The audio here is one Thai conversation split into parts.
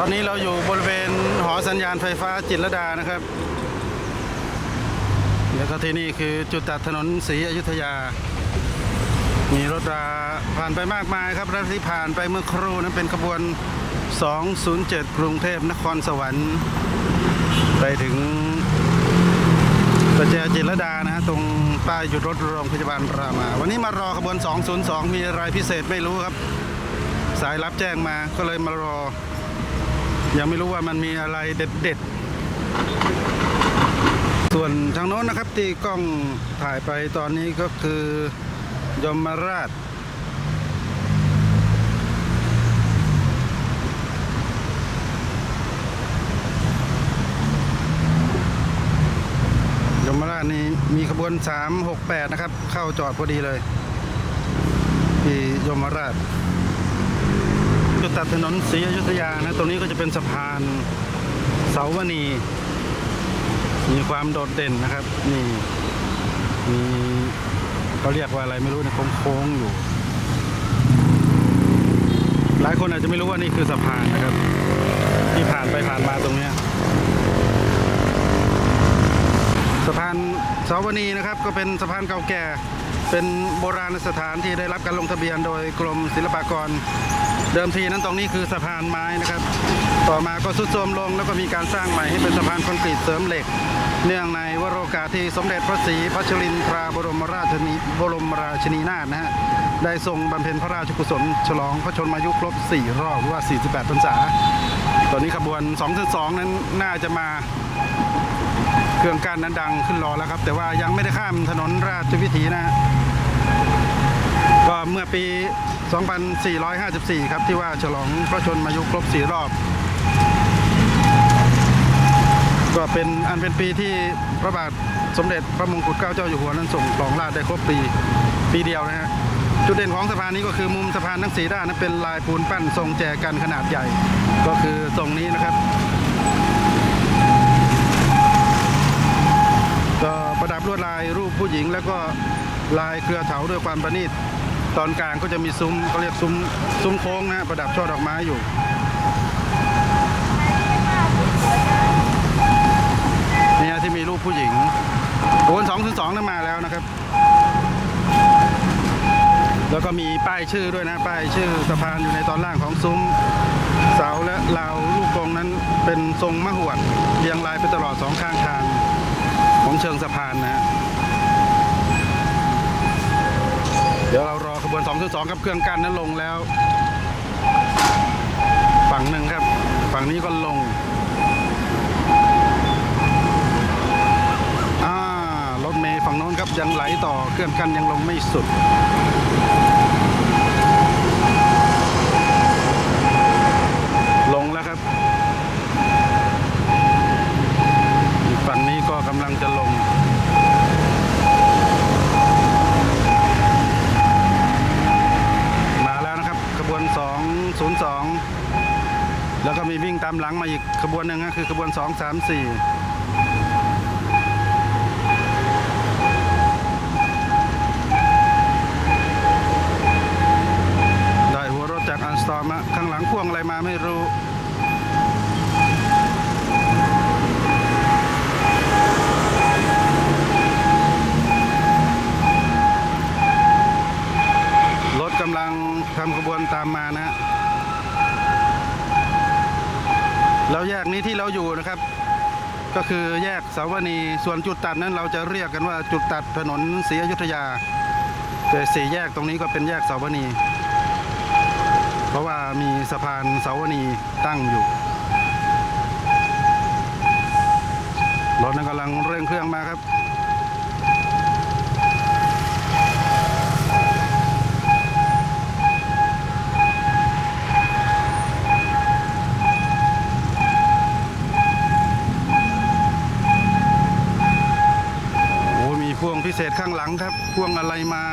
ตอนนี้เราอยู่บริเวณหอสัญญาณไฟฟ้าจิตรดานะครับแล้วก็ที่นี่คือจุดตัดถนนศรีอยุธยา มีรถราผ่านไปมากมายครับรถที่ผ่านไปเมื่อครู่นั้นเป็นขบวน 207 กรุงเทพนครสวรรค์ ไปถึงประแจจิตรดานะฮะตรงป้หยุดรถโรงพยาบาลรามา วันนี้มารอขบวน 202 มีอะไรพิเศษไม่รู้ครับ สายรับแจ้งมาก็เลยมารอ ยังไม่รู้ว่ามันมีอะไรเด็ดๆ ส่วนทางโน้นนะครับที่กล้องถ่ายไปตอนนี้ก็คือยมราช ยมราชนี่มีขบวน 368 นะครับ เข้าจอดพอดีเลย ที่ยมราช ตัดถนนศรีอยุธยานะตรงนี้ก็จะเป็นสะพานเสาวณีมีความโดดเด่นนะครับ นี่มีเขาเรียกว่าอะไรไม่รู้เนะโค้งๆอยู่ หลายคนอาจจะไม่รู้ว่านี่คือสะพานนะครับ ที่ผ่านไปผ่านมาตรงเนี้ยสะพานเสาวณีนะครับ ก็เป็นสะพานเก่าแก่ เป็นโบราณสถานที่ได้รับการลงทะเบียนโดยกรมศิลปากร เดิมทีนั้นตรงนี้คือสะพานไม้นะครับ ต่อมาก็ทรุดโทรมลงแล้วก็มีการสร้างใหม่ให้เป็นสะพานคอนกรีตเสริมเหล็ก เนื่องในวโรกาสที่สมเด็จพระศรีพัชรินทราบรมราชนีบรมราชินีนาถนะฮะได้ทรงบำเพ็ญพระราชกุศลฉลองพระชนมายุครบ 4 รอบหรือว่า 48พรรษา ตอนนี้ขบวน2-2นั้นน่าจะมาเครื่องกั้นนั้นดังขึ้นรอแล้วครับ แต่ว่ายังไม่ได้ข้ามถนนราชวิถีนะฮะ ก็เมื่อปี 2454 ครับที่ว่าฉลองพระชนมายุครบ4รอบ ก็เป็นอันเป็นปีที่พระบาทสมเด็จพระมงกุฎเกล้าเจ้าอยู่หัวนั้นส่งคลองราชได้ครบปีปีเดียวนะฮะจุดเด่นของสะพานนี้ก็คือมุมสะพานทั้งสีด้านนั้นเป็นลายปูนปั้นทรงแจกันขนาดใหญ่ ก็คือทรงนี้นะครับก็ประดับลวดลายรูปผู้หญิงแล้วก็ลายเครือเถาด้วยความประณีต ตอนกลางก็จะมีซุ้มเขาเรียกซุ้มซุ้มโค้งนะประดับช่อดอกไม้อยู่เนี่ยที่มีรูปผู้หญิงโอนสองถึงสองนั่นมาแล้วนะครับ แล้วก็มีป้ายชื่อด้วยนะป้ายชื่อสะพานอยู่ในตอนล่างของซุ้มเสาและราวลูกกงนั้นเป็นทรงมะหวดเรียงรายไปตลอดสองข้างทางของเชิงสะพานนะฮะเดี๋ยวเรารอ บวน2 2ครับเครื่องกั้นนั้นลงแล้ว ฝั่งหนึ่งครับ ฝั่งนี้ก็ลงอ่ารถเมย์ฝั่งโน้นครับยังไหลต่อเครื่องกั้นยังลงไม่สุด ลงแล้วครับ อีกฝั่งนี้ก็กำลังจะลง มาแล้วนะครับขบวน 202 แล้วก็มีวิ่งตามหลังมาอีกขบวนหนึ่งนะคือขบวน 234ได้หัวรถจากอันสตอมข้างหลังพ่วงอะไรมาไม่รู้ รถกำลังทำขบวนตามมานะฮะ แล้วแยกนี้ที่เราอยู่นะครับ ก็คือแยกสาวนีส่วนจุดตัดนั้นเราจะเรียกกันว่าจุดตัดถนนศรีอยุธยาแต่สี่แยกตรงนี้ก็เป็นแยกสาวนีเพราะว่ามีสะพานสาวนีตั้งอยู่รถนั้นกำลังเร่งเครื่องมาครับ พิเศษข้างหลังครับพ่วงอะไรมา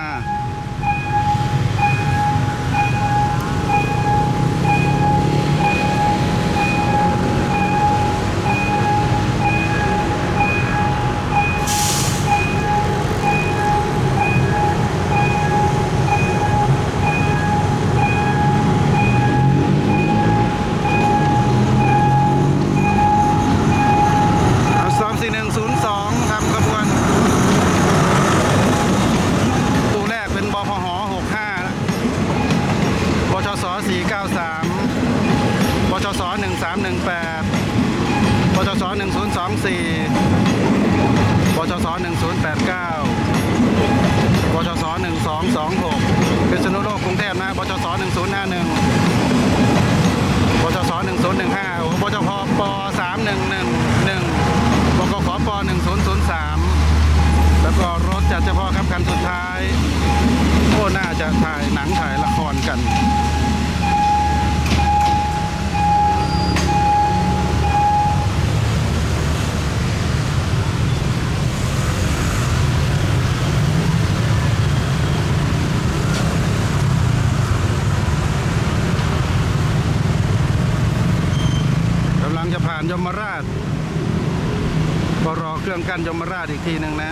24บชส1089บชส1226พิษณุโลกกรุงเทพนะบชส1051บชส1015บชพป3111บกขป1003 แล้วก็รถจัดเฉพาะครับคันสุดท้ายโอ้น่าจะถ่ายหนังถ่ายละครกัน กำลังจะผ่าน ยมราชก็รอเครื่องกั้นยมราชอีกทีหนึ่งนะ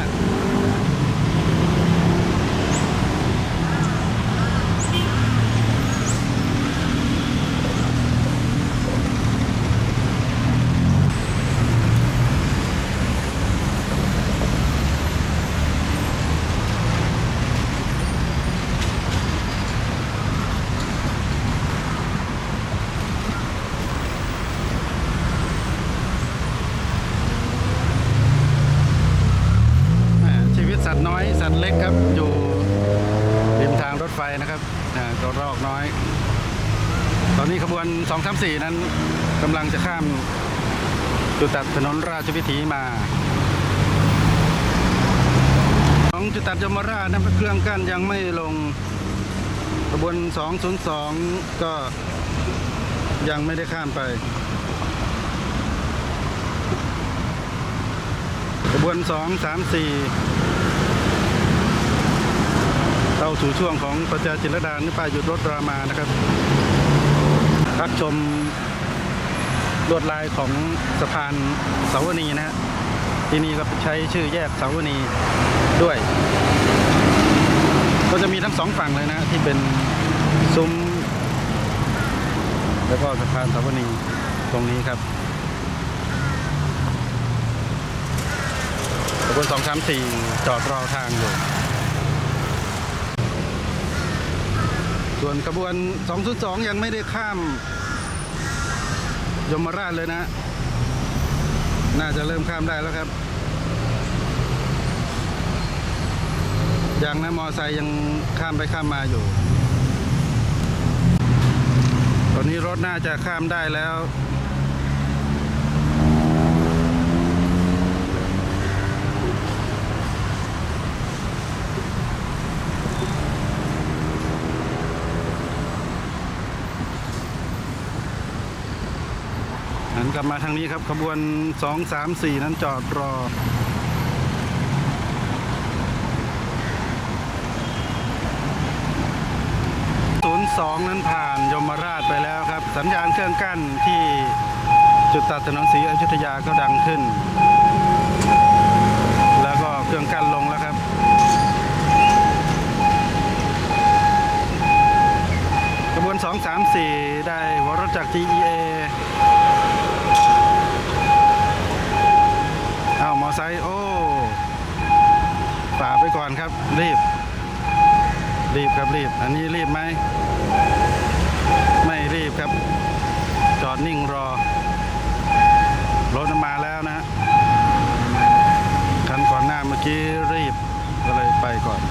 แหม่ชีวิตสัตว์ น้อยสัตว์เล็กครับ อยู่ริมทางรถไฟนะครับอ่าตัวรอกน้อย ตอนนี้ขบวน 234 นั้นกำลังจะข้ามจุดตัดถนนราชวิถีมา ของจุดตัดยมราชนั้นเครื่องกั้นยังไม่ลงขบวน 202 ก็ยังไม่ได้ข้ามไปขบวนสองสามสี่ เข้าสู่ช่วงของประชาจิรดานิป้ายหยุดรถรามานะครับพักชมลวดลายของสะพานเสาวนีนะฮะที่นี่ก็ใช้ชื่อแยกเสาวนีด้วย ก็จะมีทั้งสองฝั่งเลยนะที่เป็นซุ้ม แล้วก็สะพานเสาวนีตรงนี้ครับขบวนสองสามสี่จอดรอทางอยู่ ส่วนขบวน 202 ยังไม่ได้ข้ามยมราชเลยนะ น่าจะเริ่มข้ามได้แล้วครับ ยังนะมอไซค์ยังข้ามไปข้ามมาอยู่ ตอนนี้รถน่าจะข้ามได้แล้ว หันกลับมาทางนี้ครับขบวน 2 3 4 นั้นจอดรอ02นั้นผ่านยมราชไปแล้วครับ สัญญาณเครื่องกั้นที่จุดตัดถนนศรีอยุธยาก็ดังขึ้น แล้วก็เครื่องกั้นลงแล้วครับขบวน 2 3 4 ได้หัวรถจาก GEA อ้าวมอไซค์โอ้ฝ่าไปก่อนครับ รีบ รีบครับรีบ อันนี้รีบไหม ไม่รีบครับ จอดนิ่งรอ รถมาแล้วนะ คันก่อนหน้าเมื่อกี้รีบก็เลยไปก่อน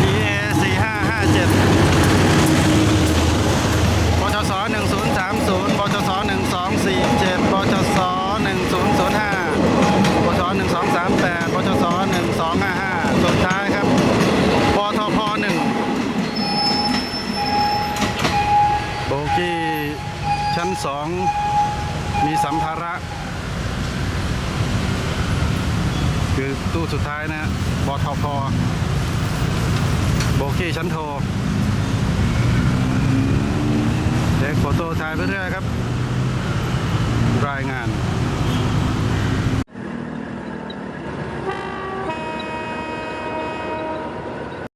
DA 4557บชส 30บชส1247บชส1005บช1238บชส1255สุดท้ายครับปทพ1โบกี้ชั้น 2 มีสัมภาระ คือตู้สุดท้ายนะบทพโบกี้ชั้นโท แจ็คโฟโต้ถ่ายไปเรื่อยครับ รายงาน